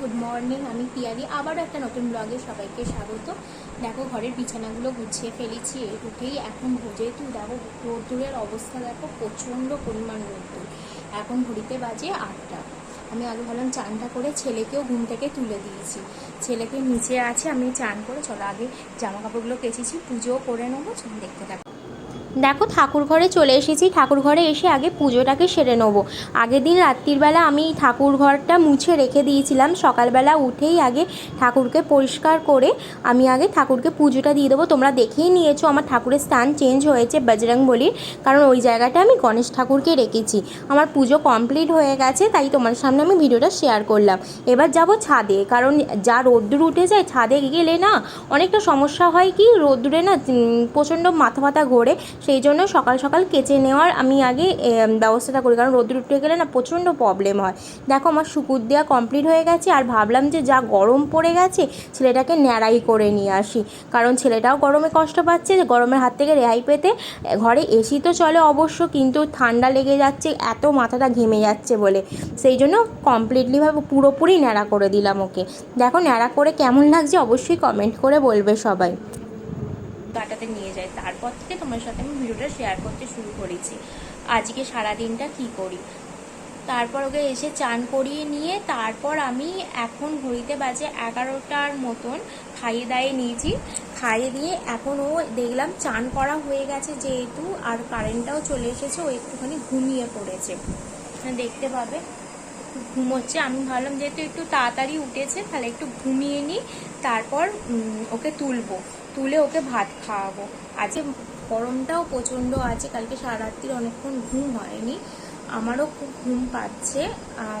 Good morning আমি পিয়ালি আবারও একটা নতুন ব্লগে সবাইকে স্বাগত। দেখো, ঘরের বিছানাগুলো গুছিয়ে ফেলেছি। এই উঠেই এখন ভোজে তুই দেখো, রোদ্দুরের অবস্থা দেখো, প্রচণ্ড পরিমাণ রোদ্দুর। এখন ঘুরিতে বাজে আটটা। আমি আগে ভাবলাম চানটা করে ছেলেকেও ঘুম থেকে তুলে দিয়েছি। ছেলেকে নিচে আছে, আমি চান করে, চলো আগে জামা কাপড়গুলো কেচেছি, পুজোও করে নেব দেখতে থাকো। দেখো ঠাকুর ঘরে চলে এসেছি। ঠাকুর ঘরে এসে আগে পুজোটাকে সেরে নেব। আগের দিন রাত্রিবেলা আমি ঠাকুর ঘরটা মুছে রেখে দিয়েছিলাম। সকালবেলা উঠেই আগে ঠাকুরকে পরিষ্কার করে আমি আগে ঠাকুরকে পুজোটা দিয়ে দেবো। তোমরা দেখেই নিয়েছো, আমার ঠাকুরের স্থান চেঞ্জ হয়েছে বজরং বলির কারণ ওই জায়গাটা আমি গণেশ ঠাকুরকে রেখেছি। আমার পুজো কমপ্লিট হয়ে গেছে, তাই তোমার সামনে আমি ভিডিওটা শেয়ার করলাম। এবার যাব ছাদে, কারণ যা রোদ্দুর উঠে যায়, ছাদে গেলে না অনেকটা সমস্যা হয় কি? রোদ্দুরে না প্রচণ্ড মাথা মাথা ঘোরে। সেই জন্য সকাল সকাল কেচে নেওয়ার আমি আগে ব্যবস্থাটা করি। কারণ রোদ্দুর উঠে গেলে না প্রচণ্ড প্রবলেম হয়। দেখো আমার শুকুর দেওয়া কমপ্লিট হয়ে গেছে আর ভাবলাম যে যা গরম পড়ে গেছে ছেলেটাকে ন্যাড়াই করে নিয়ে আসি। কারণ ছেলেটাও গরমে কষ্ট পাচ্ছে, যে গরমের হাত থেকে রেহাই পেতে। ঘরে এসি তো চলে অবশ্য, কিন্তু ঠান্ডা লেগে যাচ্ছে, এত মাথাটা ঘেমে যাচ্ছে বলে। সেই জন্য কমপ্লিটলিভাবে পুরোপুরি ন্যাড়া করে দিলাম ওকে। দেখো ন্যাড়া করে কেমন লাগছে অবশ্যই কমেন্ট করে বলবে সবাই। কাটাতে নিয়ে যাই তারপর থেকে তোমার সাথে আমি ভিডিওটা শেয়ার করতে শুরু করেছি। আজকে সারা দিনটা কি করি? তারপর ওকে এসে চান করিয়ে নিয়ে তারপর আমি এখন ঘড়িতে বাজে এগারোটার মতন খাইয়ে দাইয়ে নিয়েছি। খাইয়ে দিয়ে এখন ও দেখলাম চান করা হয়ে গেছে যেহেতু আর কারেন্টটাও চলে এসেছে, ও একটুখানি ঘুমিয়ে পড়েছে। দেখতে পাবে? ঘুমোচ্ছে। আমি ভাবলাম যেহেতু একটু তাড়াতাড়ি উঠেছে, তাহলে একটু ঘুমিয়ে নিই, তারপর ওকে তুলবো। তুলে ওকে ভাত খাওয়াবো। আজকে গরমটাও প্রচণ্ড আছে, কালকে সারা রাত্রির অনেকক্ষণ ঘুম হয়নি। আমারও খুব ঘুম পাচ্ছে।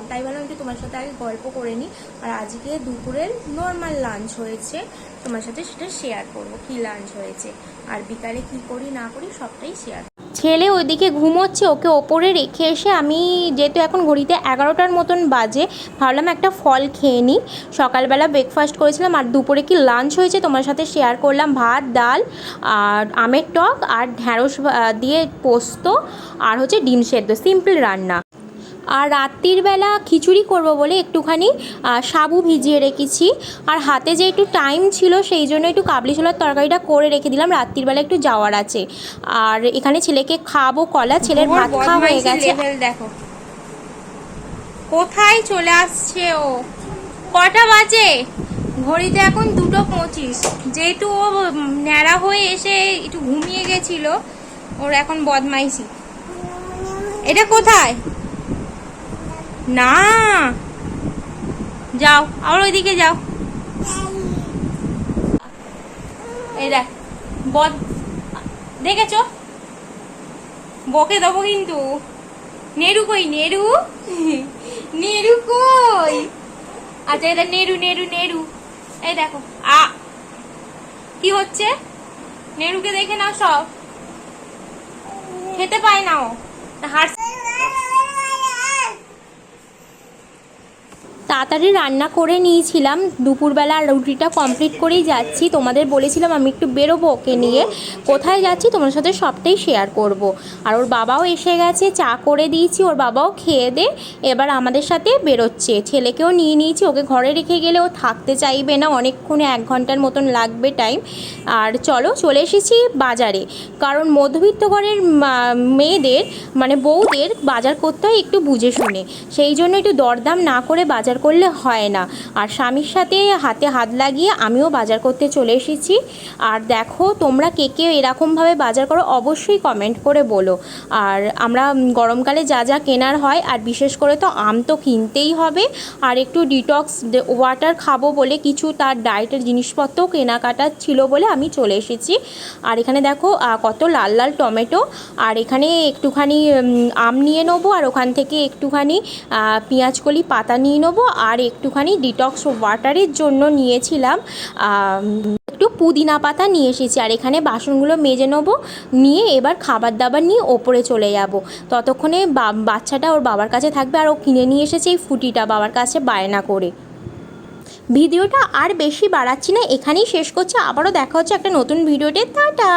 তাই ভাবলাম একটু তোমার সাথে আগে গল্প করে নিই। আর আজকে দুপুরের নর্মাল লাঞ্চ হয়েছে। তোমার সাথে সেটা শেয়ার করব, কি লাঞ্চ হয়েছে। আর বিকালে কি করি, না করি, সবটাই শেয়ার ছেলে ওইদিকে ঘুমোচ্ছে, ওকে ওপরে রেখে এসে আমি যেহেতু এখন ঘড়িতে এগারোটার মতন বাজে, ভাবলাম একটা ফল খেয়ে নিই। সকালবেলা ব্রেকফাস্ট করেছিলাম আর দুপুরে কি লাঞ্চ হয়েছে তোমার সাথে শেয়ার করলাম, ভাত, ডাল আর আমের টক আর ঢ্যাঁড়স দিয়ে পোস্ত আর হচ্ছে ডিম সেদ্ধ সিম্পল রান্না। আর রাত্রির বেলা খিচুড়ি করব বলে একটুখানি সাবু ভিজিয়ে রেখেছি। আর হাতে যে একটু টাইম ছিল সেই জন্য একটু কাবলি ছোলার তরকারিটা করে রেখে দিলাম। রাত্রির বেলা একটু যাওয়ার আছে। আর এখানে ছেলেকে খাব কলা ছেলের ভাত খাওয়া হয়ে গেছে। দেখো। কোথায় চলে আসছে ও? কটা বাজে? ঘড়িতে এখন দুটো পঁচিশ। যেহেতু ও ন্যাড়া হয়ে এসে একটু ঘুমিয়ে গেছিল ওর এখন বদমাইশি। এটা কোথায়? না। যাও, আবার ওইদিকে যাও। এই দেখ, বদ, দেখেছ? বকে দেবো কিন্তু। নেরু কই, নেরু? নেরু কই? আচ্ছা এটা নেরু নেরু নেরু। এই দেখো, আ। কি হচ্ছে? নেরুকে দেখে নাও সব। খেতে পায় না ও। হার তাড়াতাড়ি রান্না করে নিয়েছিলাম। দুপুরবেলা রুটিটা কমপ্লিট করেই যাচ্ছি। তোমাদের বলেছিলাম আমি একটু বেরোবো ওকে নিয়ে। কোথায় যাচ্ছি তোমার সাথে সবটাই শেয়ার করব। আর ওর বাবাও এসে গেছে, চা করে দিয়েছি, ওর বাবাও খেয়ে দে, এবার আমাদের সাথে বেরোচ্ছে। ছেলেকেও নিয়ে নিয়েছি, ওকে ঘরে রেখে গেলে ও থাকতে চাইবে না, অনেকক্ষণে এক ঘণ্টার মতন লাগবে টাইম আর চলো চলে এসেছি বাজারে। কারণ মধ্যবিত্ত ঘরের মেয়েদের মানে বউদের বাজার করতে হয় একটু বুঝে শুনে। সেই জন্য একটু দরদাম না করে বাজার করলে হয় না। আর স্বামীর সাথে হাতে হাত লাগিয়ে আমিও বাজার করতে চলে এসেছি। আর দেখো তোমরা কে কে এরকমভাবে বাজার করো অবশ্যই কমেন্ট করে বলো। আর আমরা গরমকালে যা যা কেনার হয়, আর বিশেষ করে তো আম তো কিনতেই হবে। আর একটু ডিটক্স ওয়াটার খাব বলে কিছু তার ডায়েটের জিনিসপত্রও কেনাকাটা ছিল বলে আমি চলে এসেছি। আর এখানে দেখো কত লাল লাল টমেটো। আর এখানে একটুখানি আম নিয়ে নেব। আর ওখান থেকে একটুখানি পেঁয়াজকলি পাতা নিয়ে নেব। আর একটুখানি ডিটক্স ওয়াটারের জন্য নিয়েছিলাম একটু পুদিনা পাতা নিয়ে এসেছি। আর এখানে বাসনগুলো মেজে নেব, নিয়ে এবার খাবার দাবার নিয়ে ওপরে চলে যাব। ততক্ষণে বাচ্চাটা ওর বাবার কাছে থাকবে আর ও কিনে নিয়ে এসেছে এই ফুটিটা বাবার কাছে বায়না করে। ভিডিওটা আর বেশি বাড়াচ্ছি না, এখানেই শেষ করছি। আবারও দেখা হচ্ছে একটা নতুন ভিডিওতে। টাটা!